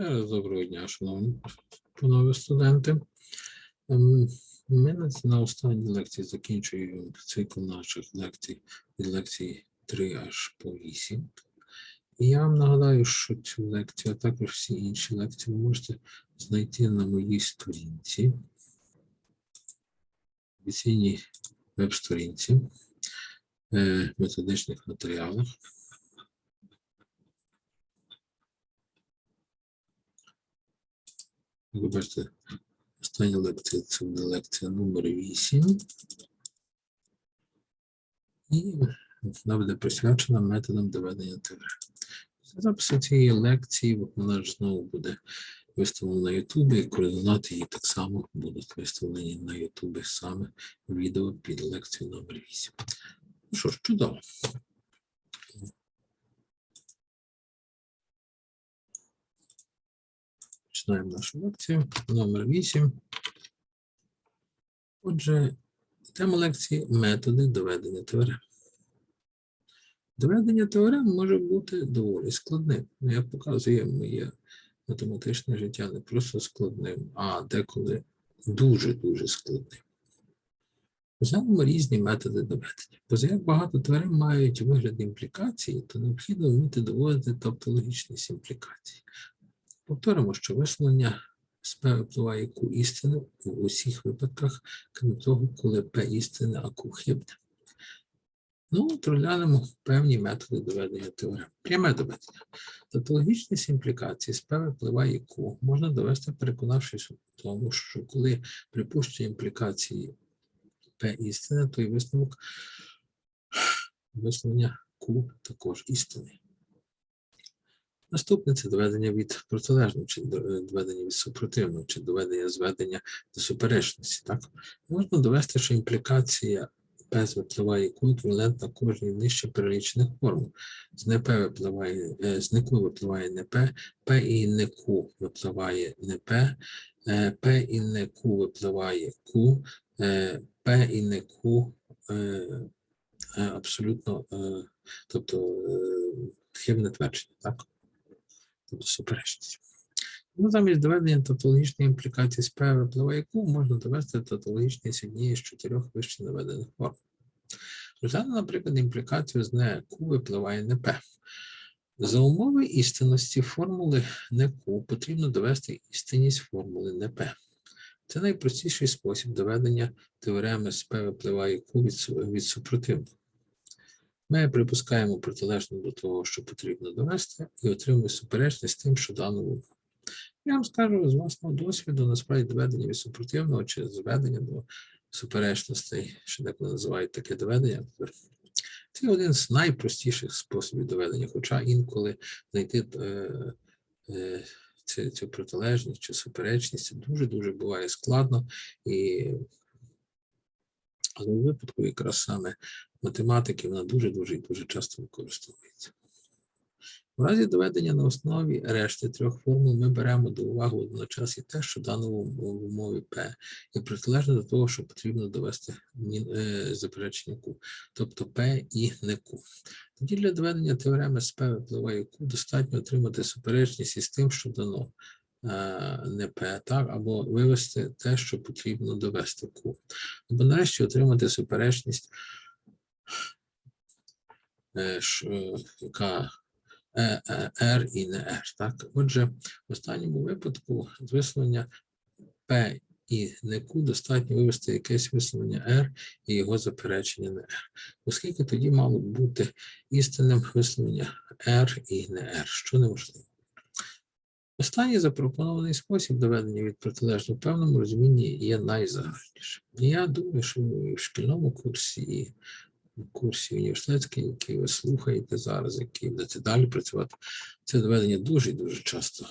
Раз доброго дня, шановні панове студенти. Ем, Ми на, останній лекції закінчуємо цикл наших лекцій від лекції 3 аж по 8. І я вам нагадаю, що цю лекцію, а також всі інші лекції ви можете знайти на моїй сторінці, офіційній веб-сторінці, е, методичних матеріалах. Як ви бачите, остання лекція це буде лекція номер 8. І вона буде присвячена методам доведення теорем. Запис цієї лекції вона ж знову буде виставлена на Ютубі, і координати її так само будуть виставлені на Ютубі саме відео під лекцією номер 8. Ну що ж, чудово. Починаємо нашу лекцію номер 8. Отже, тема лекції методи доведення теорем. Доведення теорем може бути доволі складним. Ну, Як показує моє математичне життя, не просто складним, а деколи дуже-дуже складним. Розглянемо різні методи доведення. Бо як багато теорем мають вигляд імплікації, то необхідно вміти доводити тавтологічні імплікації. Повторимо, що висловлення СП впливає Q істину в усіх випадках, крім того, коли П істини, а Q хибне. Ну, от певні методи доведення теорем. Пряме доведення. Тавтологічні імплікації з П впливає Q можна довести, переконавшись в тому, що коли припущення імплікації П істини, то і висновок висловлення Q також істинний. Наступне це доведення від протилежного, чи доведення від супротивного, чи доведення зведення до суперечності. Так? Можна довести, що імплікація П випливає еквівалентна кожній нижче перелічених формул. З НП випливає, е, з НК випливає НП, П і НК випливає НП, е, П і НК випливає Q, е, П і НК е, е, абсолютно, е, тобто е, хибне твердження, так? Тобто суперечність. Ну, замість доведення тавтологічної імплікації з П випливає яку можна довести тавтологічність однієї з чотирьох вище наведених форм. Розглянемо, наприклад, імплікацію з не Q випливає не П. За умови істинності формули не Q потрібно довести істинність формули не П. Це найпростіший спосіб доведення теореми з П випливає Q від, від супротивного. Ми припускаємо протилежно до того, що потрібно довести, і отримуємо суперечність з тим, що дано в. Я вам скажу з власного досвіду, насправді доведення від супротивного чи зведення до суперечностей, що деколи називають таке доведення. Це один з найпростіших способів доведення, хоча інколи знайти е, е, цю, протилежність чи суперечність дуже-дуже буває складно. І у випадку якраз саме математики вона дуже-дуже дуже часто використовується. В разі доведення на основі решти трьох формул ми беремо до уваги водночас і те, що дано в умові P, і протилежно до того, що потрібно довести е, заперечення Q, тобто P і не Q. Тоді для доведення теореми з P випливає Q достатньо отримати суперечність із тим, що дано е, не P, так, або вивести те, що потрібно довести Q. Або нарешті отримати суперечність, е, е, яка е, R і не R. Так? Отже, в останньому випадку з висловлення P і не Q достатньо вивести якесь висловлення R і його заперечення на R. Оскільки тоді мало б бути істинним висловлення R і не R, що неможливо. Останній запропонований спосіб доведення від протилежного в певному розумінні є найзагальнішим. Я думаю, що в шкільному курсі, курсі університетський, який ви слухаєте зараз, який будете далі працювати, це доведення дуже і дуже часто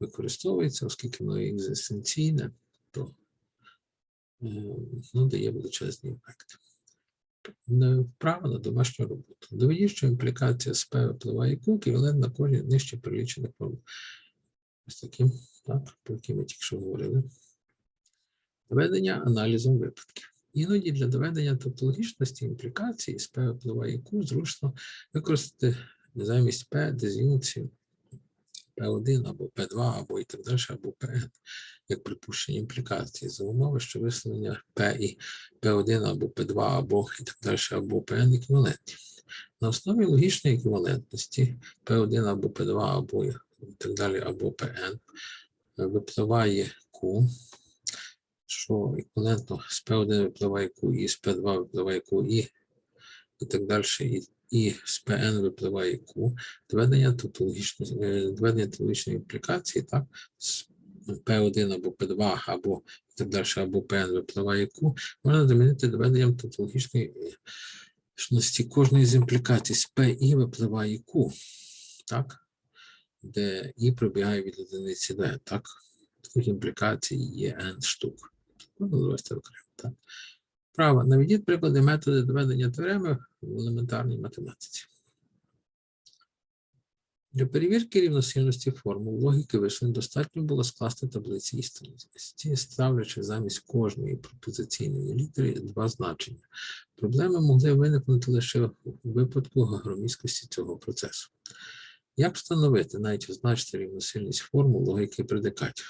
використовується, оскільки воно екзистенційне, то е, ну, дає величезний ефект. Не Вправа на домашню роботу. Доведіть, що імплікація з П впливає Q, еквівалент на кожні нижче перелічених формул. Ось таким, так, про які ми тільки що говорили. Доведення аналізом випадків. Іноді для доведення тавтологічності імплікації з П впливає Q зручно використати замість П дез'юнкцію P1 або P2, або і так далі, або Pn, як припущення імплікації, за умови, що висловлення P і P1 або P2, або і так далі, або Pn еквівалентні. На основі логічної еквівалентності P1 або P2, або і так далі, або Pn випливає Q, що еквівалентно з P1 випливає Q, і з P2 випливає Q, і, і так далі, і, і з Pn випливає Q. Доведення тавтологічної, е, доведення тавтологічної імплікації, так, з P1 або P2, або і так далі, або Pn випливає Q, можна замінити доведенням Сутності кожної з імплікацій з P і випливає Q, так? Де І пробігає від одиниці D, так? Таких імплікацій є N штук. Ну, довести окремо, так? Право. Наведіть приклади методи доведення теореми в елементарній математиці. Для перевірки рівносильності формул логіки вийшли достатньо було скласти таблиці істинності, ставлячи замість кожної пропозиційної літери два значення. Проблеми могли виникнути лише у випадку громісткості цього процесу. Як встановити, навіть означити рівносильність формул логіки предикатів?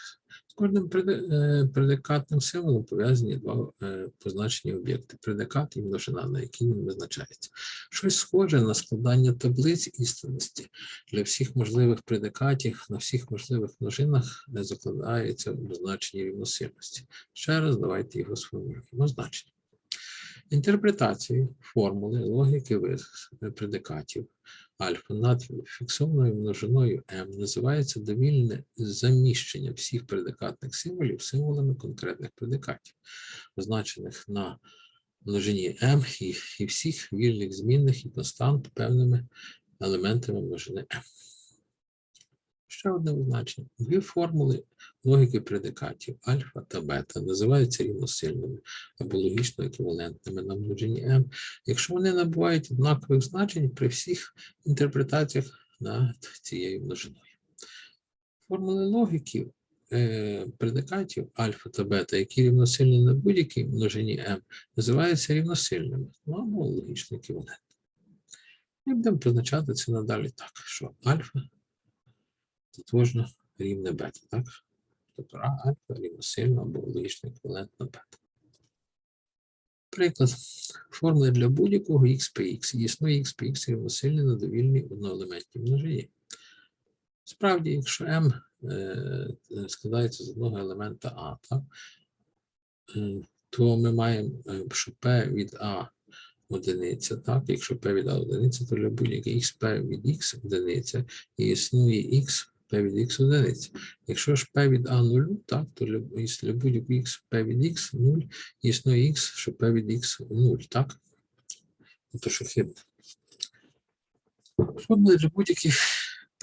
Кожним е, предикатним символом пов'язані два е, позначені об'єкти предикат і множина, на які він визначається. Щось схоже на складання таблиць істинності для всіх можливих предикатів на всіх можливих множинах не закладається в значенні рівносильності. Ще раз давайте його сформулюємо. Значення. Інтерпретацією формули логіки предикатів альфа над фіксованою множиною М називається довільне заміщення всіх предикатних символів символами конкретних предикатів, означених на множині М і, і всіх вільних змінних і констант певними елементами множини m. Ще одне означення. Дві формули логіки предикатів альфа та бета називаються рівносильними або логічно еквівалентними на множині m, якщо вони набувають однакових значень при всіх інтерпретаціях над цією множиною. Формули логіки е, предикатів альфа та бета, які рівносильні на будь-якій множині m, називаються рівносильними ну, або логічно еквівалентними. Ми будемо позначати це надалі так, що альфа тотожно рівне бета, так? Тобто А альфа рівносильно або логічно еквівалентно бета. Приклад. Формули для будь-якого x при x. Існує x при x рівносильне на довільній одноелементній множині. Справді, якщо m е, складається з одного елемента А, так? е, то ми маємо, е, що P від А одиниця, так? Якщо P від А одиниця, то для будь-яких x від x одиниця і існує x P від x одиниця. Якщо ж P від A 0, так, то якщо будь-якого x P x 0, існує x, що P від x 0, так? Тобто, що хибне. Формули для будь-яких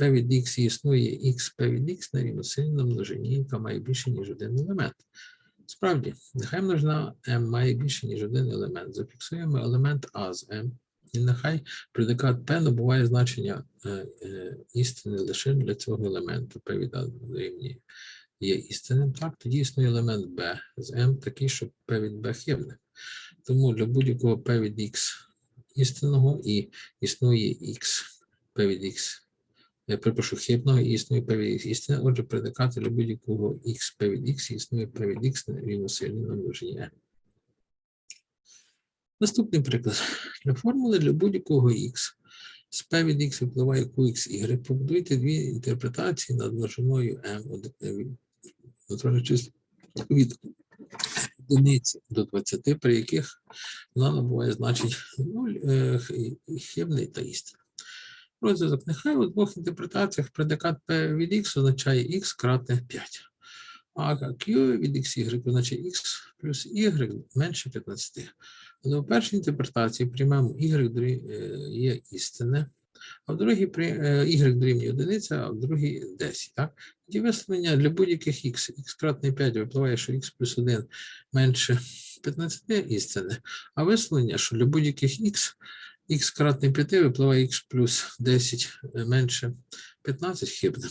P від x існує x P x на рівносильній множині, яка має більше, ніж один елемент. Справді, нехай множина m має більше, ніж один елемент. Зафіксуємо елемент А з m. І нехай предикат P набуває значення е, е, істини лише для цього елементу. P дорівнює є істинним. Так, тоді існує елемент B з M такий, що P від B хибне. Тому для будь-якого P від X істинного і існує X P від X. Я припишу хибного і існує P від X істини. Отже, предикати для будь-якого X P від X існує P від X рівносильно на множині M. Наступний приклад. Для формули для будь-якого x з p від x випливає qxy. Побудуйте дві інтерпретації над множиною m е, чисел від одиниці до 20, при яких вона набуває значень 0, е, х- хибний та істинний. Розв'язок. Нехай у двох інтерпретаціях предикат p від x означає x кратне 5. А q від xy означає x плюс y менше 15. Але в першій інтерпретації приймемо y е, є істинне, а в другій е, y дорівнює одиниця, а в другій 10. Так? Тоді висловлення для будь-яких x, x кратне 5 випливає, що x плюс 1 менше 15 істинне, а висловлення, що для будь-яких x, x кратне 5 випливає x плюс 10 менше 15 хибне.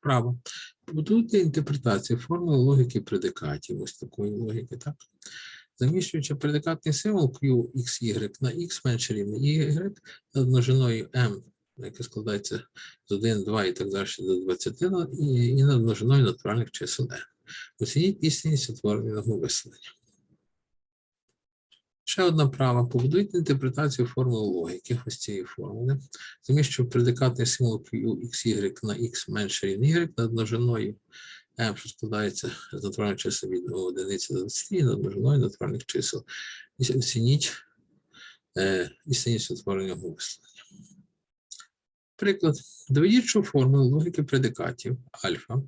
Право. Побудуйте інтерпретацію формули логіки предикатів, ось такої логіки, так? Заміщуючи предикатний символ Q, X, Y на X менше рівне Y над множиною M яке складається з 1, 2 і так далі до 20, і, над множиною натуральних чисел n. Оцініть істинність утвореного висловлення. Ще одна права. Побудуйте інтерпретацію формули логіки ось цієї формули. Замість предикатний символ Q, XY на X менше рівня Y над множиною m, що складається з натуральних чисел від 1 до 20 і над множиною натуральних чисел. І оцініть е, істинність утвореного висловлення. Приклад. Доведіть, що формула логіки предикатів альфа,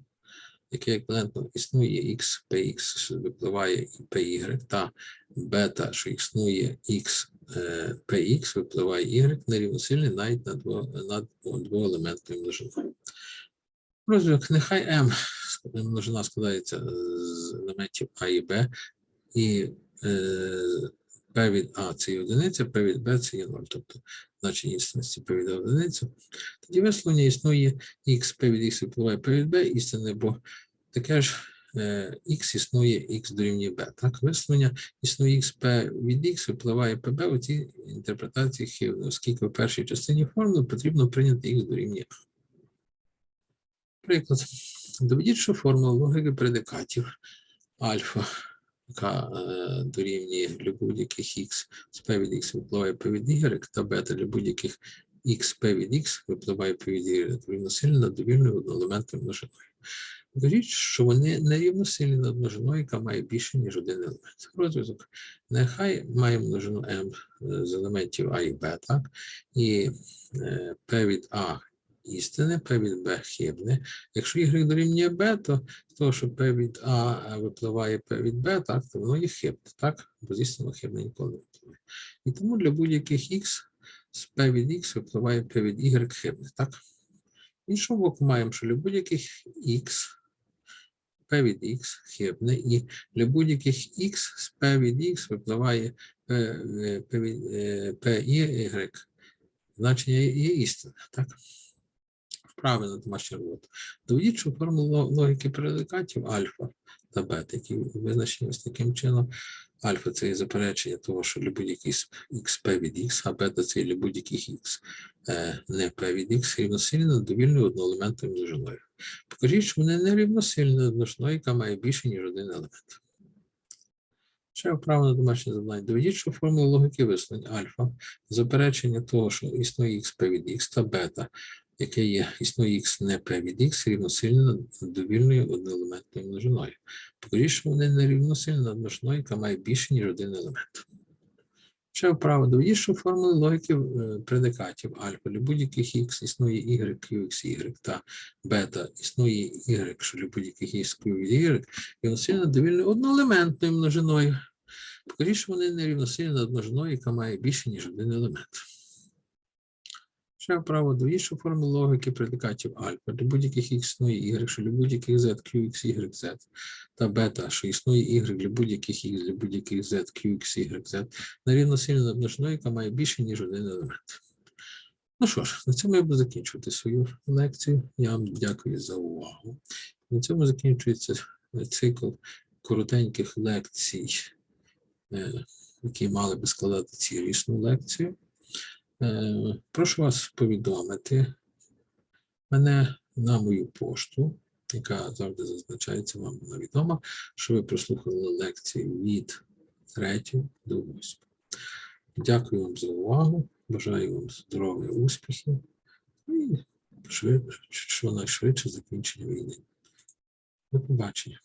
яке еквівалентно існує x, px, що випливає py, та бета, що існує x, е, px, випливає y, нерівносильний навіть над двоелементною множиною. Розвиток нехай ск- множина складається з елементів А і Б, і е, від А це є одиниця, P від Б це є 0, тобто значення істинності P від А одиниця. Тоді висловлення існує x, P від x випливає P від B істинне, бо таке ж е, x існує x дорівнює B. Так, висловлення існує P від x випливає PB у цій інтерпретації оскільки в першій частині формули потрібно прийняти x дорівнює A. Приклад. Доведіть, що формула логіки предикатів альфа, яка е, дорівнює для будь-яких x з p від x випливає p від y, та бета для будь-яких x p від x випливає p від y рівносильно над довільною одноелементною множиною. Покажіть, що вони не рівносильні над множиною, яка має більше, ніж один елемент. Розв'язок. Нехай має множину m е, з елементів А і Б, так? І е, p від А істинне, p від b хибне. Якщо y дорівнює b, то з того, що p від a випливає p від b, так, то воно є хибне, так? Бо звісно, хибне ніколи не випливає. І тому для будь-яких x з p від x випливає p від y хибне, так? Іншого боку, маємо, що для будь-яких x p від x хибне, і для будь-яких x з p від x випливає p, е, від е, p y, значення є істинне, так? Вправи на домашню. Доведіть, що формула логіки предикатів альфа та бета, які визначені ось таким чином. Альфа це є заперечення того, що для будь-яких xp від x, а бета це для будь-яких x не p від x рівносильно довільною одноелементною множиною. Покажіть, що вони не рівносильні над множиною, яка має більше, ніж один елемент. Ще вправо на домашнє завдання. Доведіть, що формула логіки висловлень альфа заперечення того, що існує xp від x та бета, яке є існує x не p від x, рівносильно довільною одноелементною множиною. Покажіть, що вони не рівносильні над множиною, яка має більше, ніж один елемент. Ще вправо доведіть, що формули логіки е, предикатів альфа для будь-яких x існує y, q, x, y та бета існує y, що для будь-яких x, q, y рівносильно довільною одноелементною множиною. Покажіть, що вони не рівносильні над множиною, яка має більше, ніж один елемент. Ще вправо доведіть, що формула логіки предикатів альфа для будь-яких x існує y, що для будь-яких z, q, x, y, z та бета, що існує y для будь-яких x, для будь-яких z, q, x, y, z, на рівносильно множиною, яка має більше, ніж один елемент. Ну що ж, на цьому я буду закінчувати свою лекцію. Я вам дякую за увагу. На цьому закінчується цикл коротеньких лекцій, е, які мали би складати цілісну лекцію. Е, Прошу вас повідомити мене на мою пошту, яка завжди зазначається вам вона відома, що ви прослухали лекції від 3 до 8. Дякую вам за увагу. Бажаю вам здоров'я, успіхів і швидше, що закінчення війни. До побачення.